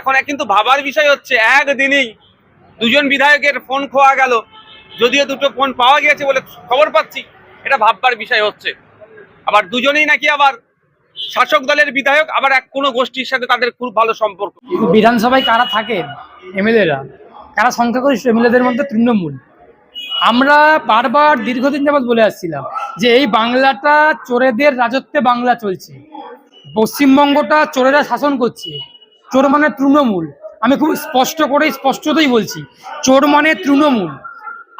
এখন কিন্তু ভাবার বিষয় হচ্ছে, একদিনেই দুজন বিধায়কের ফোন খোয়া গেল, যদিও দুটো ফোন পাওয়া গিয়েছে বলে খবর পাচ্ছি, এটা ভাববার বিষয় হচ্ছে। আবার দুজনেই নাকি আবার শাসক দলের বিধায়ক, আবার এক কোনো গোষ্ঠীর সাথে তাদের খুব ভালো সম্পর্ক। বিধানসভায় কারা থাকেন এমএলএরা। কারা সংখ্যাগরিষ্ঠ? এমএলএদের মধ্যে তৃণমূল। আমরা বারবার দীর্ঘদিন যাবৎ বলে আসছিলাম যে এই বাংলাটা চোরেদের রাজত্বে বাংলা চলছে। পশ্চিমবঙ্গটা চোরেরা শাসন করছে। চোর মানে তৃণমূল। আমি খুব স্পষ্ট করে স্পষ্টতই বলছি, চোর মানে তৃণমূল।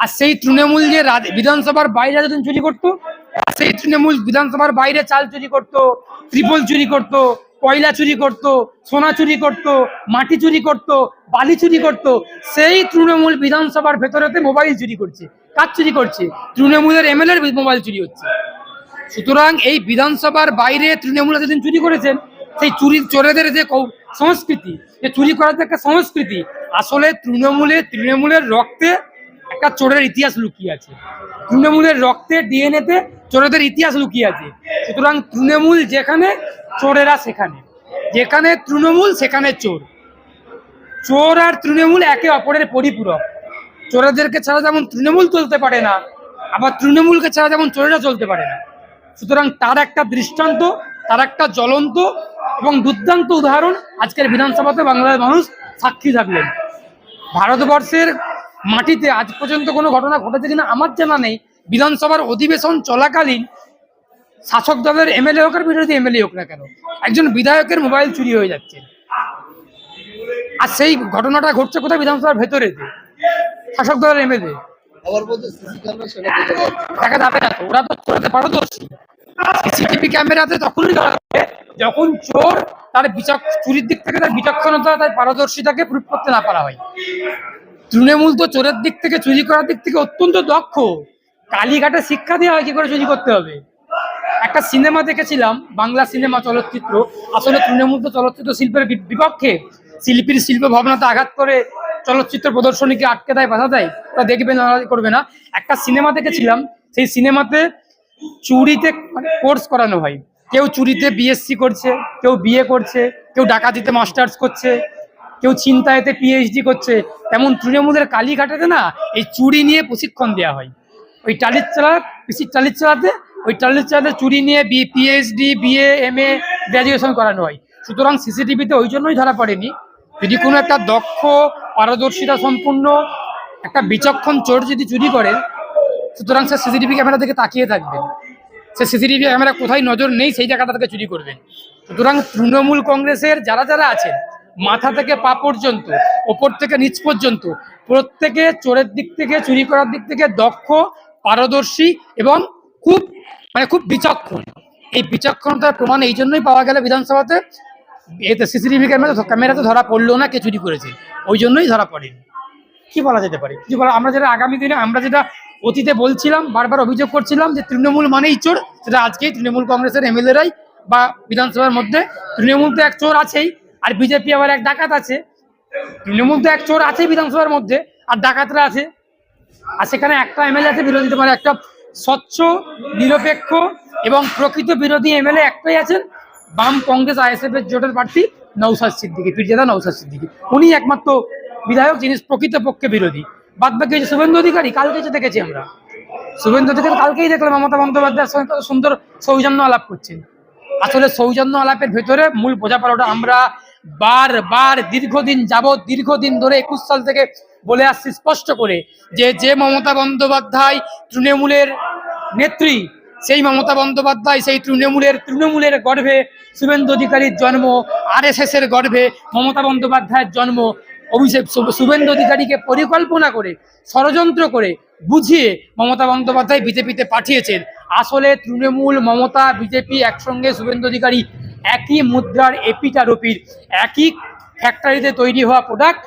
আর সেই তৃণমূল যে বিধানসভার বাইরে যখন চুরি করতো সেই তৃণমূল বিধানসভার বাইরে চাল চুরি করতো, ত্রিপল চুরি করতো, কয়লা চুরি করতো, সোনা চুরি করতো, মাটি চুরি করতো, বালি চুরি করতো, সেই তৃণমূল বিধানসভার ভেতরেতে মোবাইল চুরি করছে। কাজ চুরি করছে? তৃণমূলের এমএলএর মোবাইল চুরি হচ্ছে। সুতরাং এই বিধানসভার বাইরে তৃণমূল যেদিন চুরি করেছেন সেই চুরি চোরেদের যে সংস্কৃতি, যে চুরি করার যে একটা সংস্কৃতি, আসলে তৃণমূলে, তৃণমূলের রক্তে একটা চোরের ইতিহাস লুকিয়ে আছে। তৃণমূলের রক্তে ডিএনএতে চোরেদের ইতিহাস লুকিয়ে আছে। সুতরাং তৃণমূল যেখানে, চোরেরা সেখানে। যেখানে তৃণমূল, সেখানে চোর। চোর আর তৃণমূল একে অপরের পরিপূরক। চোরেদেরকে ছাড়া যেমন তৃণমূল চলতে পারে না, আবার তৃণমূলকে ছাড়া যেমন চোরেরা চলতে পারে না। সুতরাং তার একটা দৃষ্টান্ত, তার একটা জ্বলন্ত এবং দুর্দান্ত উদাহরণ আজকের বিধানসভাতে বাংলার মানুষ সাক্ষী থাকলেন। ভারতবর্ষের মাটিতে আজ পর্যন্ত কোনো ঘটনা ঘটেছে কিনা আমার জানা নেই। বিধানসভার অধিবেশন চলাকালীন শাসক দলের এমএলএ হোক আর বিরোধী এমএলএ হোক না কেন একজন বিধায়কের মোবাইল চুরি হয়ে যাচ্ছে। আর সেই ঘটনাটা ঘটছে কোথায়? বিধানসভার ভেতরে শাসক দলের এমএলএ। দেখা যাবে না তো ওরা তো চোরাতে পারদর্শী। সিসিটিভি ক্যামেরাতে তখনই ধরা যাবে যখন চোর তার বিচক চুরির দিক থেকে তার বিচক্ষণতা, তার পারদর্শিতাকে প্রুফ করতে না পারা হয়। তৃণমূল তো চোরের দিক থেকে, চুরি করার দিক থেকে অত্যন্ত দক্ষ। কালীঘাটে শিক্ষা দেওয়া হয় কি করে চুরি করতে হবে? একটা সিনেমা দেখেছিলাম, বাংলা সিনেমা চলচ্চিত্র। আসলে তৃণমূল তো চলচ্চিত্র শিল্পের বিপক্ষে। শিল্পীর শিল্প ভাবনাতে আঘাত করে চলচ্চিত্র প্রদর্শনীকে আটকে দেয়, বাধা দেয়। ওরা দেখবে না করবে না। একটা সিনেমা দেখেছিলাম, সেই সিনেমাতে চুরিতে মানে কোর্স করানো হয় কেউ চুরিতে বিএসসি করছে, কেউ বিএ করছে, কেউ ডাকাতিতে মাস্টার্স করছে, কেউ চিন্তায়তে পিএইচডি করছে। তেমন তৃণমূলের কালীঘাটাতে না এই চুরি নিয়ে প্রশিক্ষণ দেওয়া হয়। ওই টালির চালা, পিসি টালির চালাতে, ওই টালির চালাতে চুরি নিয়ে B PhD BA M A graduation করানো হয়। সুতরাং সিসিটিভিতে ওই জন্যই ধরা পড়েনি। যদি কোনো একটা দক্ষ, পারদর্শিতা সম্পূর্ণ, একটা বিচক্ষণ চোর যদি চুরি করে সুতরাং সে সিসিটিভি ক্যামেরা থেকে তাকিয়ে থাকবেন। সে সিসিটিভি ক্যামেরা কোথায় নজর নেই, সেই জায়গাটা থেকে চুরি করবেন। সুতরাং তৃণমূল কংগ্রেসের যারা যারা আছেন, মাথা থেকে পা পর্যন্ত, ওপর থেকে নিচ পর্যন্ত, প্রত্যেকে চোরের দিক থেকে, চুরি করার দিক থেকে দক্ষ, পারদর্শী এবং খুব মানে খুব বিচক্ষণ। এই বিচক্ষণতার প্রমাণ এই জন্যই পাওয়া গেল বিধানসভাতে। এতে সিসিটিভি ক্যামেরা ক্যামেরাতে ধরা পড়ল না, কে চুরি করেছে। ওই জন্যই ধরা পড়েনি। কি বলা যেতে পারে? কিছু বলা আমরা যেটা আগামী দিনে, আমরা যেটা অতীতে বলছিলাম, বারবার অভিযোগ করছিলাম যে তৃণমূল মানেই চোর, সেটা আজকেই তৃণমূল কংগ্রেসের এমএলএরাই বা বিধানসভার মধ্যে। তৃণমূল তো এক চোর আছেই, আর বিজেপি আবার এক ডাকাত আছে। তৃণমূল তো এক চোর আছেই বিধানসভার মধ্যে, আর ডাকাতরা আছে। আর সেখানে একটা এমএলএ আছে বিরোধী মানে একটা স্বচ্ছ, নিরপেক্ষ এবং প্রকৃত বিরোধী এমএলএ একটাই আছেন বাম কংগ্রেস আইএসএফ এর জোটের প্রার্থী নৌসাদ সিদ্দিকী, পীরজাদা নৌসাদ সিদ্দিকী। উনি একমাত্র বিধায়ক যিনি প্রকৃতপক্ষে বিরোধী। বাদ বাকি হচ্ছে শুভেন্দু অধিকারী কালকে যে দেখেছি আমরা। শুভেন্দু অধিকারী কালকেই দেখলাম, মমতা বন্দ্যোপাধ্যায়ের সঙ্গে কত সুন্দর সৌজন্য আলাপ করছেন। আসলে সৌজন্য আলাপের ভেতরে মূল বোঝাপড়াটা আমরা বারবার দীর্ঘদিন যাবৎ, দীর্ঘদিন ধরে একুশ সাল থেকে বলে আসছি স্পষ্ট করে যে যে মমতা বন্দ্যোপাধ্যায় তৃণমূলের নেত্রী, সেই মমতা বন্দ্যোপাধ্যায়, সেই তৃণমূলের তৃণমূলের গর্ভে শুভেন্দু অধিকারীর জন্ম, আর এর গর্ভে মমতা বন্দ্যোপাধ্যায়ের জন্ম অভিষেক শুভেন্দু অধিকারীকে পরিকল্পনা করে, ষড়যন্ত্র করে বুঝিয়ে মমতা বন্দ্যোপাধ্যায় বিজেপিতে পাঠিয়েছেন। আসলে তৃণমূল, মমতা, বিজেপি একসঙ্গে শুভেন্দু অধিকারী একই মুদ্রার এপিটার ওপির একই ফ্যাক্টরিতে তৈরি হওয়া প্রোডাক্ট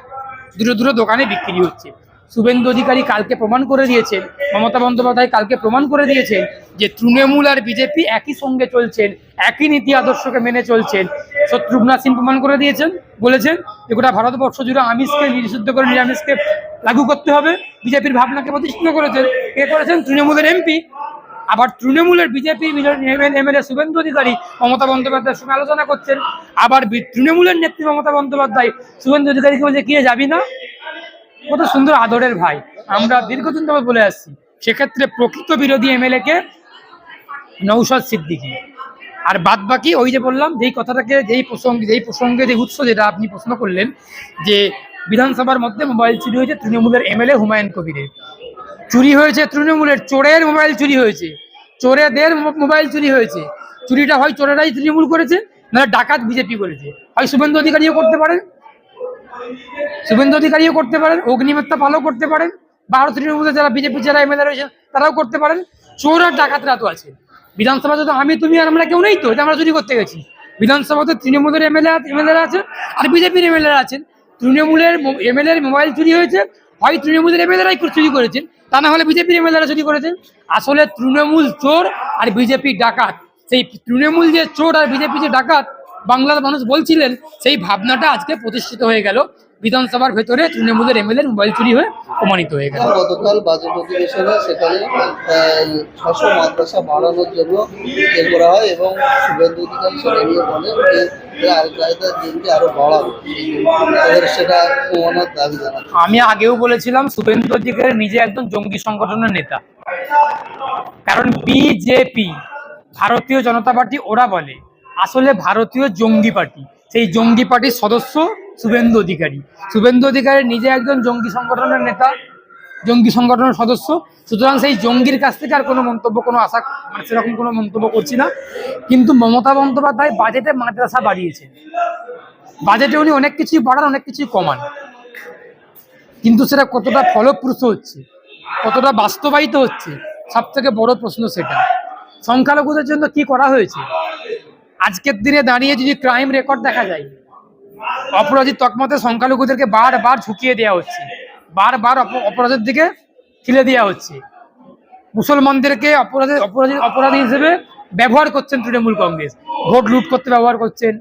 দূরে দূরে দোকানে বিক্রি হচ্ছে। শুভেন্দু অধিকারী কালকে প্রমাণ করে দিয়েছেন, মমতা বন্দ্যোপাধ্যায় কালকে প্রমাণ করে দিয়েছেন যে তৃণমূল আর বিজেপি একই সঙ্গে চলছেন, একই নীতি আদর্শকে মেনে চলছেন। শত্রুঘ্না সিং প্রমাণ করে দিয়েছেন। বলেছেন যে গোটা ভারতবর্ষ জুড়ে আমিষকে নিষিদ্ধ করে, নিরামিষকে লাগু করতে হবে। বিজেপির ভাবনাকে প্রতিষ্ঠিত করেছেন। এ করেছেন তৃণমূলের এমপি। আবার তৃণমূলের বিজেপি এমএলএ শুভেন্দু অধিকারী, মমতা বন্দ্যোপাধ্যায়ের সঙ্গে আলোচনা করছেন। আবার তৃণমূলের নেত্রী মমতা বন্দ্যোপাধ্যায়, শুভেন্দু অধিকারীকে বলছে কি যাবি না? কত সুন্দর আদরের ভাই। আমরা দীর্ঘদিন ধরে বলে আসছি। সেক্ষেত্রে প্রকৃত বিরোধী এমএলএ কে নৌশাদ সিদ্দিকী। আর বাদ বাকি ওই যে বললাম, যেই কথাটাকে, যেই প্রসঙ্গে যেই প্রসঙ্গে যে উৎস যেটা আপনি প্রশ্ন করলেন, যে বিধানসভার মধ্যে মোবাইল চুরি হয়েছে তৃণমূলের এমএলএ হুমায়ুন কবিরের। চুরি হয়েছে তৃণমূলের, চোরের মোবাইল চুরি হয়েছে। চোরেদের মোবাইল চুরি হয়েছে। চুরিটা হয় চোরেরাই তৃণমূল করেছে না ডাকাত বিজেপি করেছে। হয় শুভেন্দু অধিকারীও করতে পারেন। শুভেন্দু অধিকারীও করতে পারেন অগ্নিমিত্রা পালও করতে পারেন, বা আরও তৃণমূলের যারা বিজেপি যারা এমএলএ রয়েছে, তারাও করতে পারেন। চোর আর ডাকাতরা তো আছে। বিধানসভা তো আমি, তুমি আর আমরা কেউ নেই তো, এটা আমরা চুরি করতে গেছি। বিধানসভাতে তৃণমূলের এমএলএ এমএলএ আছে আর বিজেপির এমএলএ আছেন। তৃণমূলের এমএলএ মোবাইল চুরি হয়েছে, হয় তৃণমূলের এমএলএরাই চুরি করেছেন, তা না হলে বিজেপির এমএলএরা চুরি করেছেন। আসলে তৃণমূল চোর আর বিজেপি ডাকাত। সেই তৃণমূল যে চোর আর বিজেপি যে ডাকাত, বাংলার মানুষ বলছিলেন, সেই ভাবনাটা আজকে প্রতিষ্ঠিত হয়ে গেল। বিধানসভার ভেতরে তৃণমূলের এমএলএ মোবাইল চুরি হয়ে প্রমাণিত হয়ে গেল। গতকাল বাজেট অধিবেশনে সেখানে ছশো মাদ্রাসা বাড়ানোর জন্য ইয়ে করা হয় এবং শুভেন্দু অধিকারী সেটা নিয়ে বলেন যে আল কায়দার দিনকে আরও বাড়াবে। সেটা কমানোর দাবি জানাচ্ছে আমি আগেও বলেছিলাম শুভেন্দু অধিকারী নিজে একজন জঙ্গি সংগঠনের নেতা। কারণ বিজেপি ভারতীয় জনতা পার্টি ওরা বলে আসলে ভারতীয় জঙ্গি পার্টি। সেই জঙ্গি পার্টির সদস্য শুভেন্দু অধিকারী। শুভেন্দু অধিকারী নিজে একজন জঙ্গি সংগঠনের নেতা, জঙ্গি সংগঠনের সদস্য। সুতরাং সেই জঙ্গির কাছ থেকে আর কোনো মন্তব্য, কোনো আশা মানে সেরকম কোনো মন্তব্য করছি না। কিন্তু মমতা বন্দ্যোপাধ্যায় বাজেটে মাদ্রাসা বাড়িয়েছে। বাজেটে উনি অনেক কিছুই বাড়ান, অনেক কিছুই কমান। কিন্তু সেটা কতটা ফলপ্রসূ হচ্ছে, কতটা বাস্তবায়িত হচ্ছে সব থেকে বড় প্রশ্ন সেটা। সংখ্যালঘুদের জন্য কি করা হয়েছে? আজকের দিনে দাঁড়িয়ে যদি ক্রাইম রেকর্ড দেখা যায় অপরাধী তকমতে সংখ্যালঘুদেরকে বারবার ঝুঁকিয়ে দেওয়া হচ্ছে। বারবার অপরাধের দিকে ঠেলে দেওয়া হচ্ছে। মুসলমানদেরকে অপরাধী অপরাধী অপরাধী হিসেবে ব্যবহার করছেন তৃণমূল কংগ্রেস। ভোট লুট করতে ব্যবহার করছেন,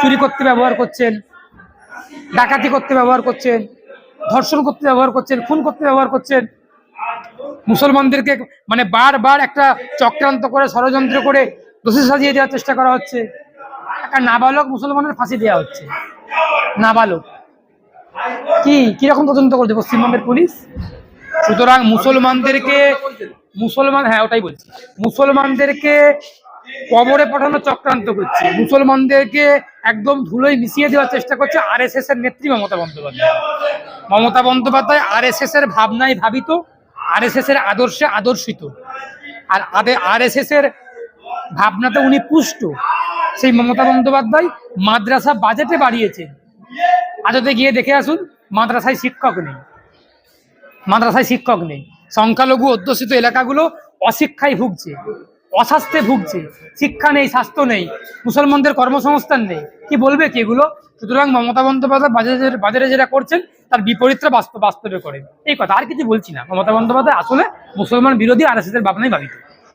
চুরি করতে ব্যবহার করছেন, ডাকাতি করতে ব্যবহার করছেন, ধর্ষণ করতে ব্যবহার করছেন, খুন করতে ব্যবহার করছেন। মুসলমানদেরকে মানে বারবার একটা চক্রান্ত করে, ষড়যন্ত্র করে দোষী সাজিয়ে দেওয়ার চেষ্টা করা হচ্ছে। একটা নাবালক মুসলমানের ফাঁসি দেওয়া হচ্ছে। নাবালক। কি? কীরকম তদন্ত করছে পশ্চিমবঙ্গের পুলিশ? সুতরাং মুসলমানদেরকে মুসলমান হ্যাঁ ওটাই বলছি। মুসলমানদেরকে কবরে পাঠানো চক্রান্ত করছে। মুসলমানদেরকে একদম ধুলোয় মিশিয়ে দেওয়ার চেষ্টা করছে আর এস এর নেত্রী মমতা বন্দ্যোপাধ্যায়। মমতা বন্দ্যোপাধ্যায় আর এস এর ভাবনায় ভাবিত আর এস এর আদর্শে আদর্শিত। আর আর এস এর ভাবনাতে উনি পুষ্ট। সেই মমতা বন্দ্যোপাধ্যায় মাদ্রাসা বাজেটে বাড়িয়েছেন আজতে গিয়ে দেখে আসুন, মাদ্রাসায় শিক্ষক নেই। মাদ্রাসায় শিক্ষক নেই। সংখ্যালঘু অধ্যুষিত এলাকাগুলো অশিক্ষায় ভুগছে, অস্বাস্থ্যে ভুগছে। শিক্ষা নেই, স্বাস্থ্য নেই, মুসলমানদের কর্মসংস্থান নেই। কি বলবে কি এগুলো? সুতরাং মমতা বন্দ্যোপাধ্যায় বাজারে বাজারে যেটা করছেন, তার বিপরীতটা বাস্তব বাস্তবে করেন এই কথা আর কিছু বলছি না। মমতা বন্দ্যোপাধ্যায় আসলে মুসলমান বিরোধী আর এস ভাবনাই ভাবিত।